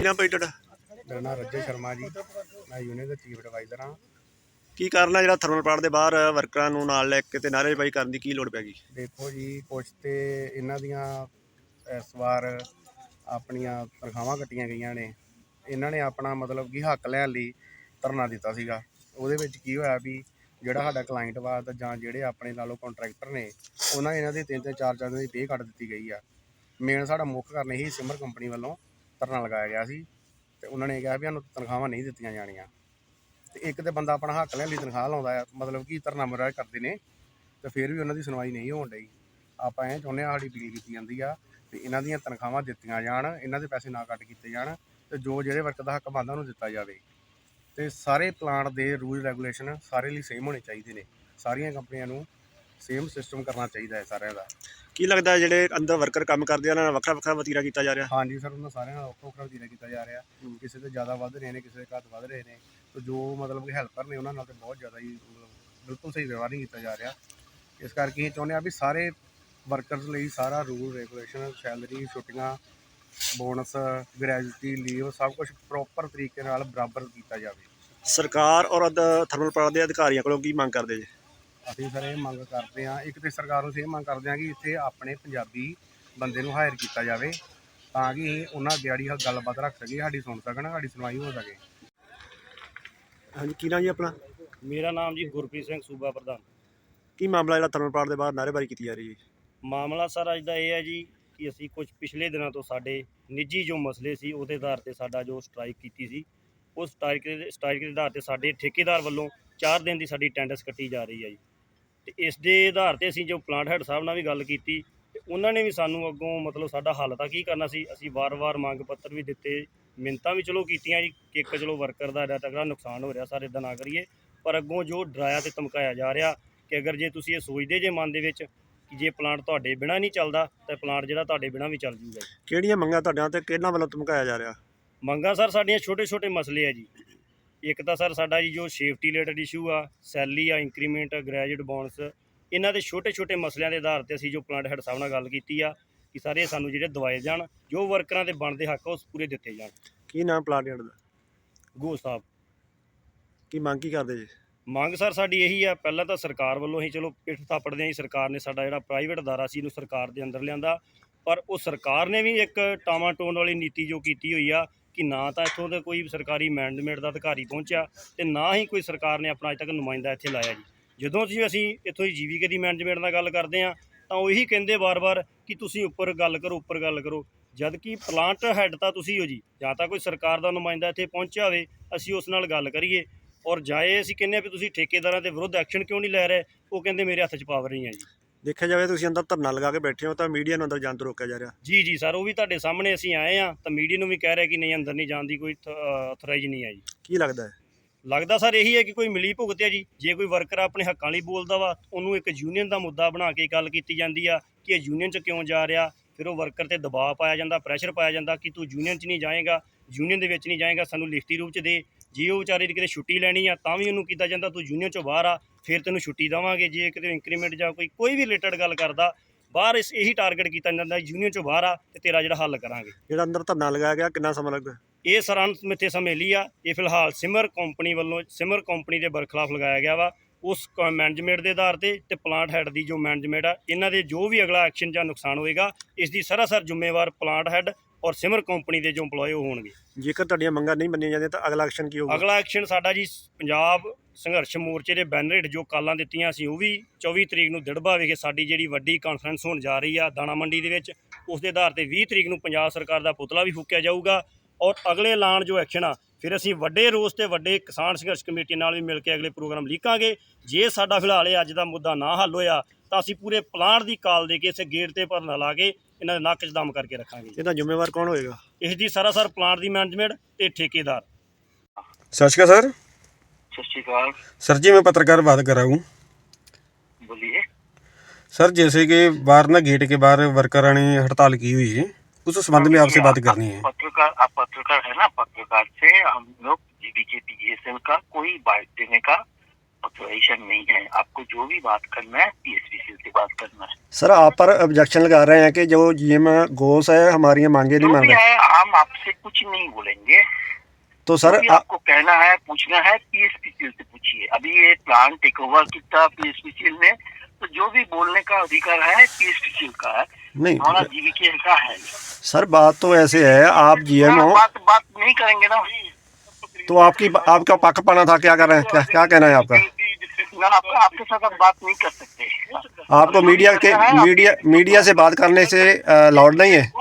ਕੀ ਨਾਮ ਭਾਈ ਤੁਹਾਡਾ? ਮੇਰਾ ਨਾਮ ਰੱਜੇ ਸ਼ਰਮਾ ਜੀ। ਮੈਂ ਯੂਨੀਅਨ ਦਾ ਚੀਫ ਐਡਵਾਈਜ਼ਰ ਹਾਂ। ਕੀ ਕਾਰਨ ਜਿਹੜਾ ਥਰਮਲ ਪਲਾਂਟ ਦੇ ਬਾਹਰ ਵਰਕਰਾਂ ਨੂੰ ਨਾਲ ਲੈ ਕੇ ਤੇ ਨਾਅਰੇਬਾਜ਼ੀ ਕਰਨ ਦੀ ਕੀ ਲੋੜ ਪੈ ਗਈ? ਦੇਖੋ ਜੀ ਕੁਛ ਤੇ ਇਹਨਾਂ ਦੀਆਂ ਇਸ ਵਾਰ ਆਪਣੀਆਂ ਤਨਖਾਹਾਂ ਕੱਟੀਆਂ ਗਈਆਂ ਨੇ। ਇਹਨਾਂ ਨੇ ਆਪਣਾ ਮਤਲਬ ਕਿ ਹੱਕ ਲੈਣ ਲਈ ਧਰਨਾ ਦਿੱਤਾ ਸੀਗਾ। ਉਹਦੇ ਵਿੱਚ ਕੀ ਹੋਇਆ ਵੀ ਜਿਹੜਾ ਸਾਡਾ ਕਲਾਇੰਟ ਵਾ ਜਾਂ ਜਿਹੜੇ ਆਪਣੇ ਨਾਲੋਂ ਕੰਟਰੈਕਟਰ ਨੇ ਉਹਨਾਂ ਇਹਨਾਂ ਦੀ ਤਿੰਨ ਤਿੰਨ ਚਾਰ ਚਾਰ ਦਿਨ ਦੀ ਪੇ ਕੱਟ ਦਿੱਤੀ ਗਈ ਆ। ਮੇਨ ਸਾਡਾ ਮੁੱਖ ਕਾਰਨ ਇਹੀ ਸਿਮਰ ਕੰਪਨੀ ਵੱਲੋਂ ਧਰਨਾ ਲਗਾਇਆ ਗਿਆ ਸੀ ਤੇ ਉਹਨਾਂ ਨੇ ਕਿਹਾ ਵੀ ਸਾਨੂੰ ਤਨਖਾਹਾਂ ਨਹੀਂ ਦਿੱਤੀਆਂ ਜਾਣੀਆਂ। ਤੇ ਇੱਕ ਤੇ ਬੰਦਾ ਆਪਣਾ ਹੱਕ ਲੈਣ ਲਈ ਤਨਖਾਹ ਲਾਉਂਦਾ ਆ, ਮਤਲਬ ਕਿ ਧਰਨਾ ਮੁਰਾਜ ਕਰਦੇ ਨੇ ਤੇ ਫਿਰ ਵੀ ਉਹਨਾਂ ਦੀ ਸੁਣਵਾਈ ਨਹੀਂ ਹੋਣ ਡਈ। ਆਪਾਂ ਇਹ ਚਾਹੁੰਦੇ ਆ ਸਾਡੀ ਅਪੀਲ ਕੀਤੀ ਜਾਂਦੀ ਆ ਤੇ ਇਹਨਾਂ ਦੀਆਂ ਤਨਖਾਹਾਂ ਦਿੱਤੀਆਂ ਜਾਣ, ਇਹਨਾਂ ਦੇ ਪੈਸੇ ਨਾ ਕੱਟ ਕੀਤੇ ਜਾਣ ਤੇ ਜੋ ਜਿਹੜੇ ਵਰਕ ਦਾ ਹੱਕ ਬਣਦਾ ਉਹਨੂੰ ਦਿੱਤਾ ਜਾਵੇ। ਤੇ ਸਾਰੇ ਪਲਾਂਟ ਦੇ ਰੂਲ ਰੈਗੂਲੇਸ਼ਨ ਸਾਰੇ ਲਈ ਸੇਮ ਹੋਣੇ ਚਾਹੀਦੇ ਨੇ। ਸਾਰੀਆਂ ਕੰਪਨੀਆਂ ਨੂੰ ਸੇਮ ਸਿਸਟਮ ਕਰਨਾ ਚਾਹੀਦਾ ਹੈ ਸਾਰਿਆਂ ਦਾ। ਕੀ ਲੱਗਦਾ ਜਿਹੜੇ ਅੰਦਰ ਵਰਕਰ ਕੰਮ ਕਰਦੇ ਆ ਉਹਨਾਂ ਨਾਲ ਵੱਖਰਾ ਵੱਖਰਾ ਵਤੀਰਾ ਕੀਤਾ ਜਾ ਰਿਹਾ? ਹਾਂਜੀ ਸਰ ਉਹਨਾਂ ਸਾਰਿਆਂ ਨਾਲ ਵੱਖੋ ਵੱਖਰਾ ਵਤੀਰਾ ਕੀਤਾ ਜਾ ਰਿਹਾ। ਕਿਸੇ ਤੇ ਜ਼ਿਆਦਾ ਵੱਧ ਰਹੇ ਨੇ ਕਿਸੇ ਦੇ ਘੱਟ ਵੱਧ ਰਹੇ ਨੇ। ਤੇ ਜੋ ਮਤਲਬ ਕਿ ਹੈਲਪਰ ਨੇ ਉਹਨਾਂ ਨਾਲ ਤੇ ਬਹੁਤ ਜ਼ਿਆਦਾ ਹੀ ਬਿਲਕੁਲ ਸਹੀ ਵਿਵਹਾਰ ਨਹੀਂ ਕੀਤਾ ਜਾ ਰਿਹਾ। ਇਸ ਕਰਕੇ ਇਹ ਚਾਹੁੰਦੇ ਆ ਵੀ ਸਾਰੇ ਵਰਕਰਸ ਲਈ ਸਾਰਾ ਰੂਲ ਰੈਗੂਲੇਸ਼ਨ ਸੈਲਰੀ ਛੁੱਟੀਆਂ ਬੋਨਸ ਗ੍ਰੈਜੂਟੀ ਲੀਵ ਸਭ ਕੁਝ ਪ੍ਰੋਪਰ ਤਰੀਕੇ ਨਾਲ ਬਰਾਬਰ ਕੀਤਾ ਜਾਵੇ। ਸਰਕਾਰ ਔਰ ਥਰਮਲ ਪਲਾਂਟ ਦੇ ਅਧਿਕਾਰੀਆਂ ਕੋਲੋਂ ਕੀ ਮੰਗ ਕਰਦੇ ਜੀ? ਅਸੀਂ ਸਰ ਇਹ ਮੰਗ ਕਰਦੇ ਆ ਇੱਕ ਤੇ ਸਰਕਾਰ ਨੂੰ ਅਸੀਂ ਇਹ ਮੰਗ ਕਰਦੇ ਆ ਕਿ ਇੱਥੇ ਆਪਣੇ ਪੰਜਾਬੀ ਬੰਦੇ ਨੂੰ ਹਾਇਰ ਕੀਤਾ ਜਾਵੇ ਤਾਂ ਕਿ ਇਹ ਉਹਨਾਂ ਅੱਗੇ ਜਿਹੜੀ ਗੱਲਬਾਤ ਰੱਖ ਸਕੀਏ ਸਾਡੀ ਸੁਣ ਸਕਣ ਸਾਡੀ ਸੁਣਵਾਈ ਹੋ ਸਕੇ। ਹਾਂਜੀ ਕੀ ਨਾਮ ਜੀ ਆਪਣਾ? ਮੇਰਾ ਨਾਮ ਜੀ ਗੁਰਪ੍ਰੀਤ ਸਿੰਘ ਸੂਬਾ ਪ੍ਰਧਾਨ। ਕੀ ਮਾਮਲਾ ਜਿਹੜਾ ਪਲਾਂਟ ਦੇ ਬਾਹਰ ਨਾਅਰੇਬਾਜ਼ੀ ਕੀਤੀ ਜਾ ਰਹੀ ਹੈ ਮਾਮਲਾ ਸਰ ਅੱਜ ਦਾ ਇਹ ਹੈ ਜੀ ਕਿ ਅਸੀਂ ਕੁਝ ਪਿਛਲੇ ਦਿਨਾਂ ਤੋਂ ਸਾਡੇ ਨਿੱਜੀ ਜੋ ਮਸਲੇ ਸੀ ਉਹਦੇ ਆਧਾਰ ਤੇ ਸਾਡਾ ਜੋ ਸਟ੍ਰਾਈਕ ਕੀਤੀ ਸੀ ਉਸ ਸਟ੍ਰਾਈਕ ਦੇ ਸਟ੍ਰਾਈਕ ਦੇ ਆਧਾਰ ਤੇ ਸਾਡੇ ਠੇਕੇਦਾਰ ਵੱਲੋਂ 4 ਦਿਨ ਦੀ ਸਾਡੀ ਅਟੈਂਡੈਂਸ ਕੱਟੀ ਜਾ ਰਹੀ ਹੈ ਜੀ। ਤੇ ਇਸ ਦੇ ਆਧਾਰ ਤੇ ਅਸੀਂ ਜੋ ਪਲਾਂਟ ਹੈਡ ਸਾਹਿਬ ਨਾਲ ਵੀ ਗੱਲ ਕੀਤੀ ਤੇ ਉਹਨਾਂ ਨੇ ਵੀ ਸਾਨੂੰ ਅੱਗੋਂ ਮਤਲਬ ਸਾਡਾ ਹੱਲ ਤਾਂ ਕੀ ਕਰਨਾ ਸੀ ਅਸੀਂ ਵਾਰ-ਵਾਰ ਮੰਗ ਪੱਤਰ ਵੀ ਦਿੱਤੇ ਮਿੰਤਾਂ ਵੀ ਚਲੋ ਕੀਤੀਆਂ ਜੀ ਕਿ ਇੱਕ ਚਲੋ ਵਰਕਰ ਦਾ ਐਡਾ ਤਗੜਾ ਨੁਕਸਾਨ ਹੋ ਰਿਹਾ ਸਾਰੇ ਇਦਾਂ ਨਾ ਕਰੀਏ ਪਰ ਅੱਗੋਂ ਜੋ ਡਰਾਇਆ ਤੇ ਧਮਕਾਇਆ ਜਾ ਰਿਹਾ ਕਿ ਅਗਰ ਜੇ ਤੁਸੀਂ ਇਹ ਸੋਚਦੇ ਜੇ ਮਨ ਦੇ ਵਿੱਚ ਕਿ ਜੇ ਪਲਾਂਟ ਤੁਹਾਡੇ ਬਿਨਾ ਨਹੀਂ ਚੱਲਦਾ ਤਾਂ ਪਲਾਂਟ ਜਿਹੜਾ ਤੁਹਾਡੇ ਬਿਨਾ ਵੀ ਚੱਲ ਜੂਗਾ ਜੀ। ਕਿਹੜੀਆਂ ਮੰਗਾਂ ਤੁਹਾਡਿਆਂ ਤੇ ਕਿਹਨਾਂ ਵੱਲੋਂ ਧਮਕਾਇਆ ਜਾ ਰਿਹਾ ਮੰਗਾਂ ਸਰ ਸਾਡੀਆਂ ਛੋਟੇ ਛੋਟੇ ਮਸਲੇ ਆ ਜੀ ਇੱਕ ਤਾਂ ਸਰ ਸਾਡਾ ਜੀ ਜੋ ਸੇਫਟੀ ਰਿਲੇਟਡ ਇਸ਼ੂ ਆ ਸੈਲਰੀ ਆ ਇੰਕਰੀਮੈਂਟ ਗ੍ਰੈਜੂਏਟ ਬੋਨਸ ਇਹਨਾਂ ਦੇ ਛੋਟੇ ਛੋਟੇ ਮਸਲਿਆਂ ਦੇ ਆਧਾਰ ਤੇ ਅਸੀਂ ਜੋ ਪਲਾਂਟ ਹੈਡ ਸਾਹਿਬ ਨਾਲ ਗੱਲ ਕੀਤੀ ਆ ਕਿ ਸਾਰੇ ਸਾਨੂੰ ਜਿਹੜੇ ਦਵਾਏ ਜਾਣ ਜੋ ਵਰਕਰਾਂ ਦੇ ਬਣਦੇ ਹੱਕ ਆ, ਉਹ ਪੂਰੇ ਦਿੱਤੇ ਜਾਣ। ਕੀ ਨਾਮ ਪਲਾਂਟ ਦਾ? ਗੋ ਸਾਹਿਬ। ਕੀ ਮੰਗ ਕੀ ਕਰਦੇ ਜੀ? ਮੰਗ ਸਰ ਸਾਡੀ ਇਹੀ ਆ ਪਹਿਲਾਂ ਤਾਂ ਸਰਕਾਰ ਵੱਲੋਂ ਹੀ ਚਲੋ ਪਿੱਠ ਥਾਪੜਦੇ ਹੀ ਸਰਕਾਰ ਨੇ ਸਾਡਾ ਜਿਹੜਾ ਪ੍ਰਾਈਵੇਟ ਅਦਾਰਾ ਸੀ ਇਹਨੂੰ ਸਰਕਾਰ ਦੇ ਅੰਦਰ ਲਿਆਂਦਾ ਪਰ ਉਹ ਸਰਕਾਰ ਨੇ ਵੀ ਇੱਕ ਟਾਵਾਂ ਟੋਨ ਵਾਲੀ ਨੀਤੀ ਜੋ ਕੀਤੀ ਹੋਈ ਆ ਕਿ ਨਾ ਤਾਂ ਇੱਥੋਂ ਦੇ ਕੋਈ ਸਰਕਾਰੀ ਮੈਨੇਜਮੈਂਟ ਦਾ ਅਧਿਕਾਰੀ ਪਹੁੰਚਿਆ ਤੇ ਨਾ ਹੀ ਕੋਈ ਸਰਕਾਰ ਨੇ ਆਪਣਾ ਅਜੇ ਤੱਕ ਨੁਮਾਇੰਦਾ ਇੱਥੇ ਲਾਇਆ ਜੀ। ਜਦੋਂ ਜੀ ਅਸੀਂ ਇੱਥੋਂ ਦੀ ਜੀਵੀਕੇ ਦੀ ਮੈਨੇਜਮੈਂਟ ਨਾਲ ਗੱਲ ਕਰਦੇ ਆ ਤਾਂ ਉਹ ਇਹੀ ਕਹਿੰਦੇ ਵਾਰ-ਵਾਰ ਕਿ ਤੁਸੀਂ ਉੱਪਰ ਗੱਲ ਕਰੋ, ਉੱਪਰ ਗੱਲ ਕਰੋ। ਜਦ ਕਿ ਪਲਾਂਟ ਹੈੱਡ ਤਾਂ ਤੁਸੀਂ ਹੋ ਜੀ, ਜਾਂ ਤਾਂ ਕੋਈ ਸਰਕਾਰ ਦਾ ਨੁਮਾਇੰਦਾ ਇੱਥੇ ਪਹੁੰਚਿਆ ਹੋਵੇ, ਅਸੀਂ ਉਸ ਨਾਲ ਗੱਲ ਕਰੀਏ। ਔਰ ਜਾਏ ਅਸੀਂ ਕਹਿੰਦੇ ਆ ਵੀ ਤੁਸੀਂ ਠੇਕੇਦਾਰਾਂ ਦੇ ਵਿਰੁੱਧ ਐਕਸ਼ਨ ਕਿਉਂ ਨਹੀਂ ਲੈ ਰਹੇ? ਉਹ ਕਹਿੰਦੇ ਮੇਰੇ ਹੱਥ 'ਚ ਪਾਵਰ ਨਹੀਂ ਹੈ ਜੀ। ਦੇਖਿਆ ਜਾਵੇ ਤੁਸੀਂ ਅੰਦਰ ਧਰਨਾ ਲਗਾ ਕੇ ਬੈਠੇ ਹੋ ਤਾਂ ਮੀਡੀਆ ਨੂੰ ਅੰਦਰ ਜਾਣ ਤੋਂ ਰੋਕਿਆ ਜਾ ਰਿਹਾ। ਜੀ ਜੀ ਸਰ ਉਹ ਵੀ ਤੁਹਾਡੇ ਸਾਹਮਣੇ ਅਸੀਂ ਆਏ ਆ ਤਾਂ ਮੀਡੀਆ ਨੂੰ ਵੀ ਕਹਿ ਰਿਹਾ ਕਿ ਨਹੀਂ ਅੰਦਰ ਨਹੀਂ ਜਾਣ ਦੀ ਕੋਈ ਅਥੋਰਾਈਜ਼ ਨਹੀਂ ਹੈ ਜੀ। ਕੀ ਲੱਗਦਾ ਹੈ? ਲੱਗਦਾ ਸਰ ਇਹੀ ਹੈ ਕਿ ਕੋਈ ਮਿਲੀ ਭੁਗਤ ਹੈ ਜੀ। ਜੇ ਕੋਈ ਵਰਕਰ ਆਪਣੇ ਹੱਕਾਂ ਲਈ ਬੋਲਦਾ ਵਾ ਉਹਨੂੰ ਇੱਕ ਯੂਨੀਅਨ ਦਾ ਮੁੱਦਾ ਬਣਾ ਕੇ ਗੱਲ ਕੀਤੀ ਜਾਂਦੀ ਆ ਕਿ ਇਹ ਯੂਨੀਅਨ 'ਚ ਕਿਉਂ ਜਾ ਰਿਹਾ ਫਿਰ ਉਹ ਵਰਕਰ ਤੇ ਦਬਾਅ ਪਾਇਆ ਜਾਂਦਾ ਪ੍ਰੈਸ਼ਰ ਪਾਇਆ ਜਾਂਦਾ ਕਿ ਤੂੰ ਯੂਨੀਅਨ 'ਚ ਨਹੀਂ ਜਾਏਗਾ ਯੂਨੀਅਨ ਦੇ ਵਿੱਚ ਨਹੀਂ ਜਾਏਗਾ ਸਾਨੂੰ ਲਿਖਤੀ ਰੂਪ 'ਚ ਦੇ। ਜੇ ਉਹ ਵਿਚਾਰੇ ਦੀ ਕਿਤੇ ਛੁੱਟੀ ਲੈਣੀ ਆ ਤਾਂ ਵੀ ਉਹਨੂੰ ਕੀਤਾ ਜਾਂਦਾ ਤੂੰ ਯੂਨੀਅਨ 'ਚੋਂ ਬਾਹਰ ਆ ਫਿਰ ਤੈਨੂੰ ਛੁੱਟੀ ਦੇਵਾਂਗੇ ਜੇ ਕਿਤੇ ਇੰਕਰੀਮੈਂਟ ਜਾਂ ਕੋਈ ਕੋਈ ਵੀ ਰਿਲੇਟਡ ਗੱਲ ਕਰਦਾ ਬਾਹਰ ਇਸ ਇਹੀ ਟਾਰਗੇਟ ਕੀਤਾ ਜਾਂਦਾ ਯੂਨੀਅਨ 'ਚੋਂ ਬਾਹਰ ਆ ਤੇ ਤੇਰਾ ਜਿਹੜਾ ਹੱਲ ਕਰਾਂਗੇ। ਜਿਹੜਾ ਅੰਦਰ ਧਰਨਾ ਲਗਾਇਆ ਗਿਆ ਕਿੰਨਾ ਸਮਾਂ ਲੱਗਦਾ? ਇਹ ਸਰਾਂ ਮਿੱਥੇ ਸਮੇਂ ਲਈ ਆ। ਇਹ ਫਿਲਹਾਲ ਸਿਮਰ ਕੰਪਨੀ ਵੱਲੋਂ ਸਿਮਰ ਕੰਪਨੀ ਦੇ ਬਰਖਲਾਫ ਲਗਾਇਆ ਗਿਆ ਵਾ। ਉਸ ਮੈਨੇਜਮੈਂਟ ਦੇ ਆਧਾਰ ਤੇ ਤੇ ਪਲਾਂਟ ਹੈਡ ਦੀ ਜੋ ਮੈਨੇਜਮੈਂਟ ਆ ਇਹਨਾਂ ਦੇ ਜੋ ਵੀ ਅਗਲਾ ਐਕਸ਼ਨ ਜਾਂ ਨੁਕਸਾਨ ਹੋਏਗਾ ਇਸ ਦੀ ਸਰਾਸਰ ਜ਼ਿੰਮੇਵਾਰ ਪਲਾਂਟ ਹੈਡ ਔਰ ਸਿਮਰ ਕੰਪਨੀ ਦੇ ਜੋ EMPLOYE ਹੋਣਗੇ। ਜੇਕਰ ਤੁਹਾਡੀਆਂ ਮੰਗਾਂ ਨਹੀਂ ਮੰਨੀਆਂ ਜਾਂਦੀਆਂ ਤਾਂ ਅਗਲਾ ਐਕਸ਼ਨ ਕੀ ਹੋਊਗਾ? ਅਗਲਾ ਐਕਸ਼ਨ ਸਾਡਾ ਜੀ ਪੰਜਾਬ ਸੰਘਰਸ਼ ਮੋਰਚੇ ਦੇ ਬੈਨਰ ਹੇਠ ਜੋ ਕਾਲਾਂ ਦਿੱਤੀਆਂ ਸੀ ਉਹ ਵੀ 24 ਤਰੀਕ ਨੂੰ ਦਿੜਬਾ ਵਿਖੇ ਸਾਡੀ ਜਿਹੜੀ ਵੱਡੀ ਕਾਨਫਰੰਸ ਹੋਣ ਜਾ ਰਹੀ ਆ ਦਾਣਾ ਮੰਡੀ ਦੇ ਵਿੱਚ ਉਸ ਦੇ ਆਧਾਰ ਤੇ 20 ਤਰੀਕ ਨੂੰ ਪੰਜਾਬ ਸਰਕਾਰ ਦਾ ਪੁਤਲਾ ਵੀ ਫੂਕਿਆ ਜਾਊਗਾ ਔਰ ਅਗਲੇ ਐਲਾਨ ਜੋ ਐਕਸ਼ਨ ਆ ਫਿਰ ਅਸੀਂ ਵੱਡੇ ਰੋਸ ਤੇ ਵੱਡੇ ਕਿਸਾਨ ਸੰਘਰਸ਼ ਕਮੇਟੀ ਨਾਲ ਵੀ ਮਿਲ ਕੇ ਅਗਲੇ ਪ੍ਰੋਗਰਾਮ ਲਿਖਾਂਗੇ ਜੇ ਸਾਡਾ ਫਿਲਹਾਲ ਇਹ ਅੱਜ ਦਾ ਮੁੱਦਾ ਨਾ ਹੱਲ ਹੋਇਆ ਤਾਂ ਅਸੀਂ ਪੂਰੇ ਪਲਾਂਟ ਦੀ ਕਾਲ ਦੇ ਕੇ ਇਸੇ ਗੇਟ ਤੇ ਭਰਨਾ ਲਾ ਕੇ ਇਹਨਾਂ ਦੇ ਨੱਕ 'ਚ ਦਮ ਕਰਕੇ ਰੱਖਾਂਗੇ। ਇਹਦਾ ਜ਼ਿੰਮੇਵਾਰ ਕੌਣ ਹੋਏਗਾ? ਇਸ ਦੀ ਸਰਾਸਰ ਪਲਾਂਟ ਦੀ ਮੈਨੇਜਮੈਂਟ ਤੇ ਠੇਕੇਦਾਰ। ਸਤਿ ਸ਼੍ਰੀ ਅਕਾਲ ਸਰ। सर जी मैं पत्रकार बात कर रहा हूँ बोलिए सर जैसे कि बाहर ना गेट के बाहर वर्करों ने हड़ताल की हुई है उस संबंध में आपसे बात करनी है पत्रकार आप पत्रकार है ना पत्रकार से हम लोग जीबीके पीएसएल का कोई बाइट देने का ऑथोराइजेशन नहीं है आपको जो भी बात करना है पीएसपीसीएल से बात करना है सर आप पर ऑब्जेक्शन लगा रहे हैं कि जो जीएम गोस है हमारी मांगे नहीं मान रहे हम आपसे कुछ नहीं बोलेंगे तो सर आ, आपको कहना है पूछना है पीएसपीसीएल से पूछिए। अभी ये प्लान टेक ओवर किया पीएसपीसीएल ने तो जो भी बोलने का अधिकार है पीएसपीसीएल का है। नहीं हमारा जीवीके का है। सर बात तो ऐसे है आप जीएम हाँ, हो। बात बात नहीं करेंगे ना। तो आपकी आपका पक पाना था क्या कर रहे हैं क्या, क्या कहना है आपका? ना आप, आपके साथ आप बात नहीं कर सकते। आपको मीडिया के मीडिया मीडिया से बात करने से अलाउड नहीं है